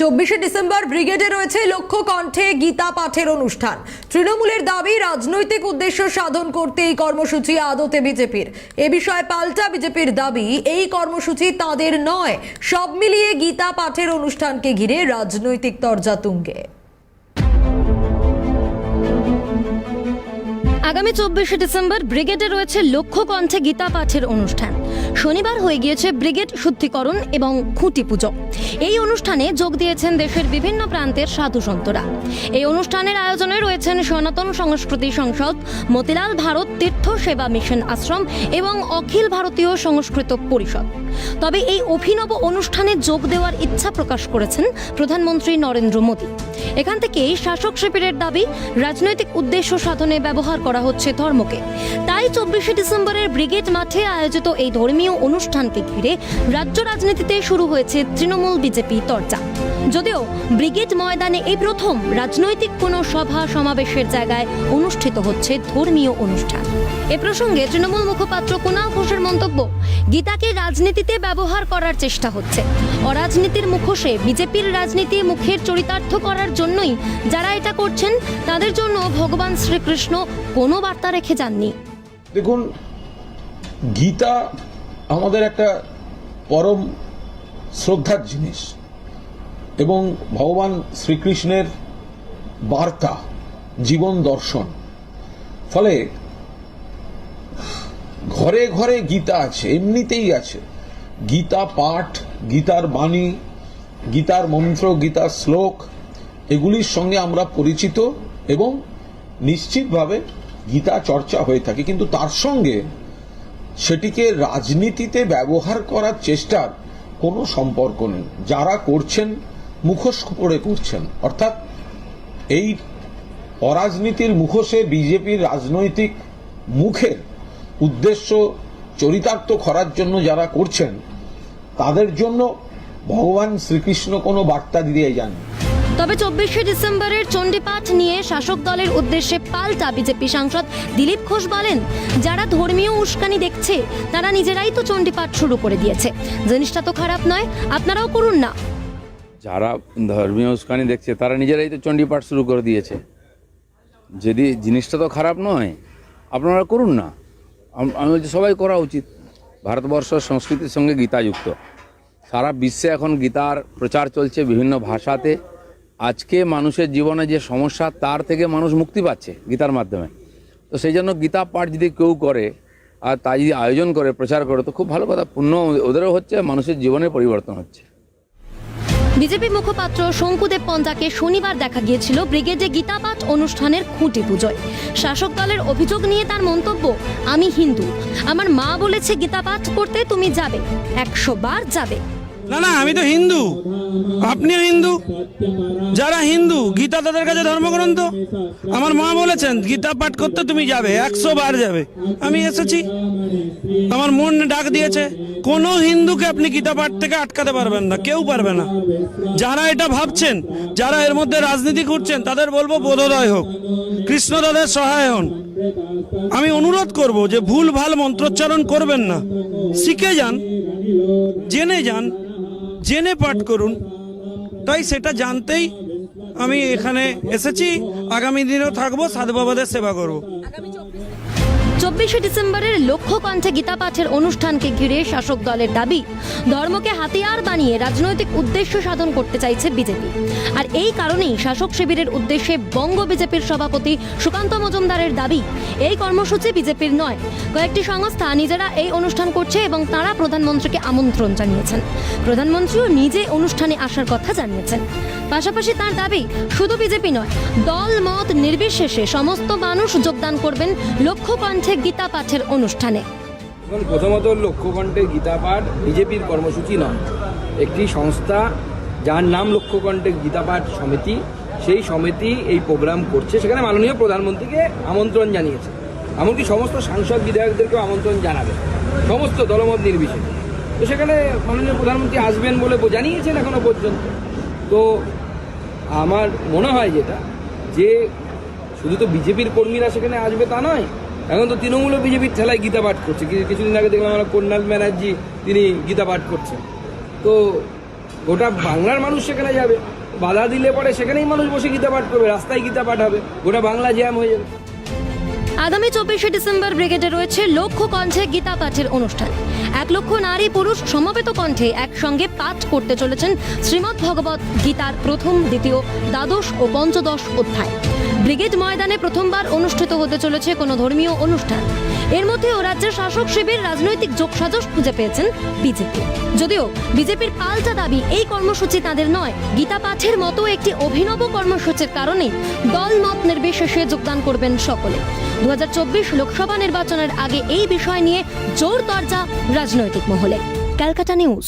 চব্বিশে ডিসেম্বর ব্রিগেডে রয়েছে লক্ষ্য কণ্ঠে গীতা পাঠের অনুষ্ঠান। তৃণমূলের দাবি, রাজনৈতিক উদ্দেশ্য সাধন করতে এই কর্মসূচি আদতে বিজেপির। এ বিষয়ে পাল্টা বিজেপির দাবি, এই কর্মসূচি তাদের নয়, সব মিলিয়ে গীতা পাঠের অনুষ্ঠানকে ঘিরে রাজনৈতিক তরজা তুঙ্গে আগামী চব্বিশে ডিসেম্বর ব্রিগেডে রয়েছে লক্ষ্য কণ্ঠে গীতা পাঠের অনুষ্ঠান। শনিবার হয়ে গিয়েছে ব্রিগেড শুদ্ধিকরণ এবং খুঁটি পুজো। এই অনুষ্ঠানে যোগ দিয়েছেন দেশের বিভিন্ন প্রান্তের সাধু সন্তরা। এই অনুষ্ঠানের আয়োজনে রয়েছেন সনাতন সংস্কৃতি সংসদ, মতিলাল ভারত তীর্থ সেবা মিশন আশ্রম এবং অখিল ভারতীয় সংস্কৃত পরিষদ। তবে এই অভিনব অনুষ্ঠানে যোগ দেওয়ার ইচ্ছা প্রকাশ করেছেন প্রধানমন্ত্রী নরেন্দ্র মোদী। এখান থেকেই শাসক শিবিরের দাবি, রাজনৈতিক উদ্দেশ্য সাধনে ব্যবহার করা হচ্ছে ধর্মকে। তাই চব্বিশে ডিসেম্বরের ব্রিগেড মাঠে আয়োজিত এই ধর্মীয় অনুষ্ঠানকে ঘিরে রাজ্য রাজনীতিতে শুরু হয়েছে তৃণমূল বিজেপি চর্চা যদিও ব্রিগেড ময়দানে এই প্রথম রাজনৈতিক কোনো সভা সমাবেশের জায়গায় অনুষ্ঠিত হচ্ছে ধর্মীয় অনুষ্ঠান। এ প্রসঙ্গে তৃণমূল মুখপাত্র কুণাল ঘোষের মন্তব্য, গীতাকে রাজনীতিতে ব্যবহার করার চেষ্টা হচ্ছে। অরাজনীতির মুখোশে বিজেপির রাজনীতি মুখের চরিতার্থ করার জন্যই যারা এটা করছেন, তাদের জন্য ভগবান শ্রীকৃষ্ণ কোনো বার্তা রেখে যাননি। দেখুন, গীতা আমাদের একটা পরম শ্রদ্ধার জিনিস এবং ভগবান শ্রীকৃষ্ণের বার্তা, জীবন দর্শন। ফলে ঘরে ঘরে গীতা আছে, এমনিতেই আছে। গীতা পাঠ, গীতার বাণী, গীতার মন্ত্র, গীতার শ্লোক, এগুলির সঙ্গে আমরা পরিচিত এবং নিশ্চিতভাবে গীতা চর্চা হয়ে থাকে। কিন্তু তার সঙ্গে সেটিকে রাজনীতিতে ব্যবহার করার চেষ্টার কোনো সম্পর্ক নেই। যারা করছেন, মুখোশ করে করছেন অর্থাৎ এই অরাজনীতির মুখোশে বিজেপির রাজনৈতিক মুখের উদ্দেশ্য চরিতার্থ করার জন্য যারা করছেন, তাদের জন্য ভগবান শ্রীকৃষ্ণ কোনো বার্তা দিয়ে যান। তবে চব্বিশে ডিসেম্বরের চণ্ডীপাঠ নিয়ে শাসক দলের উদ্দেশ্যে পাল্টা বিজেপি সাংসদ দিলীপ ঘোষ বলেন, যারা ধর্মীয় উস্কানি দেখছে, তারা নিজেরাই তো চণ্ডীপাঠ শুরু করে দিয়েছে। জিনিসটা তো খারাপ নয়, আপনারাও করুন না। যারা ধর্মীয় উস্কানি দেখছে, তারা নিজেরাই তো চণ্ডীপাঠ শুরু করে দিয়েছে। যদি জিনিসটা তো খারাপ নয়, আপনারা করুন না। আমি বলছি সবাই করা উচিত। ভারতবর্ষ সংস্কৃতির সঙ্গে গীতা যুক্ত সারা বিশ্বে এখন গীতার প্রচার চলছে বিভিন্ন ভাষাতে। আজকে মানুষের জীবনে যে সমস্যা, তার থেকে মানুষ মুক্তি পাচ্ছে গীতার মাধ্যমে। তো সেই জন্য গীতা পাঠ যদি কেউ করে, আর তাই যদি আয়োজন করে, প্রচার করে, তো খুব ভালো কথা। পুণ্য ওদেরও হচ্ছে, মানুষের জীবনে পরিবর্তন হচ্ছে। বিজেপি মুখপাত্র শঙ্কুদেব পঞ্জাকে শনিবার দেখা গিয়েছিল ব্রিগেডে গীতাপাঠ অনুষ্ঠানের খুঁটি পুজোয়। শাসক দলের অভিযোগ নিয়ে তার মন্তব্য, আমি হিন্দু। আমার মা বলেছে গীতাপাঠ করতে তুমি যাবে। একশো বার যাবে। না না, আমি তো হিন্দু। আপনিও হিন্দু? যারা হিন্দু, গীতা তাদের কাছে ধর্মগ্রন্থ? আমার মা বলেছেন, গীতা পাঠ করতে তুমি যাবে, একশো বার যাবে। আমি এসেছি। আমার মন ডাক দিয়েছে, কোনো হিন্দুকে আপনি গীতা পাঠ থেকে আটকাতে পারবেন না, কেউ পারবে না। যারা এটা ভাবছেন, যারা এর মধ্যে রাজনীতি করছেন, তাদের বলব বোধোদয় হোক, কৃষ্ণ তাদের সহায় হন আমি অনুরোধ করব যে ভুল ভালো মন্ত্রোচ্চারণ করবেন না। শিখে যান, জেনে যান জেনে পাঠ করুন। তাই সেটা জানতেই আমি এখানে এসেছি। আগামী দিনেও থাকব, সাধু বাবাদের সেবা করব। চব্বিশে ডিসেম্বরের লক্ষ্য কণ্ঠে গীতা পাঠের অনুষ্ঠানকে ঘিরে শাসক দলের দাবি, ধর্মকে হাতিয়ার বানিয়ে রাজনৈতিক উদ্দেশ্য সাধন করতে চাইছে বিজেপি। আর এই কারণেই শাসক শিবিরের উদ্দেশ্যে বঙ্গ বিজেপির সভাপতি সুকান্ত মজুমদারের দাবি এই কর্মসূচি বিজেপির নয়। কয়েকটি সংস্থা নিজেরা এই অনুষ্ঠান করছে এবং তারা প্রধানমন্ত্রীকে আমন্ত্রণ জানিয়েছেন। প্রধানমন্ত্রীও নিজে অনুষ্ঠানে আসার কথা জানিয়েছেন। পাশাপাশি তার দাবি, শুধু বিজেপি নয়, দল, মত নির্বিশেষে সমস্ত মানুষ যোগদান করবেন লক্ষ্য কণ্ঠে গীতা পাঠের অনুষ্ঠানে। প্রথমত লক্ষ্যকণ্ঠে গীতাপাঠ বিজেপির কর্মসূচি নয়। একটি সংস্থা যার নাম লক্ষ্যকণ্ঠে গীতাপাঠ সমিতি, সেই সমিতি এই প্রোগ্রাম করছে। সেখানে মাননীয় প্রধানমন্ত্রীকে আমন্ত্রণ জানিয়েছে। এমনকি সমস্ত সাংসদ বিধায়কদেরকেও আমন্ত্রণ জানাবে। সমস্ত দলমত নির্বিশেষে। তো সেখানে মাননীয় প্রধানমন্ত্রী আসবেন বলে জানিয়েছেন এখনও পর্যন্ত। তো আমার মনে হয় যেটা, যে শুধু তো বিজেপির কর্মীরা সেখানে আসবে তা নয়, এখন তো তৃণমূলও বিজেপির ঠেলায় গীতা পাঠ করছে। কিছুদিন আগে দেখলাম আমরা কন্যাল ব্যানার্জি, তিনি গীতা পাঠ করছেন। তো গোটা বাংলার মানুষ সেখানে যাবে। বাধা দিলে পরে সেখানেই মানুষ বসে গীতা পাঠ করবে, রাস্তায় গীতা পাঠ হবে। গোটা বাংলা জ্যাম হয়ে যাবে। আগামী চব্বিশে ডিসেম্বর ব্রিগেডে রয়েছে লক্ষ কণ্ঠে গীতা পাঠের অনুষ্ঠান। এক লক্ষ নারী পুরুষ সমবেত কণ্ঠে একসঙ্গে পাঠ করতে চলেছেন শ্রীমদ্ ভগবত গীতার প্রথম, দ্বিতীয়, দ্বাদশ ও পঞ্চদশ অধ্যায়। ব্রিগেড ময়দানে প্রথমবার অনুষ্ঠিত হতে চলেছে কোনো ধর্মীয় অনুষ্ঠান। এর মধ্যেও রাজ্যের শাসক শিবির রাজনৈতিক যোগসাজশ খুঁজে পেয়েছেন বিজেপি। যদিও বিজেপির পাল্টা দাবি এই কর্মসূচি তাদের নয়, গীতা পাঠের মতো একটি অভিনব কর্মসূচির কারণেই দল মত নির্বিশেষে যোগদান করবেন সকলে। দু হাজার চব্বিশ লোকসভা নির্বাচনের আগে এই বিষয় নিয়ে জোর দরজা রাজনৈতিক মহলে। Calcutta news.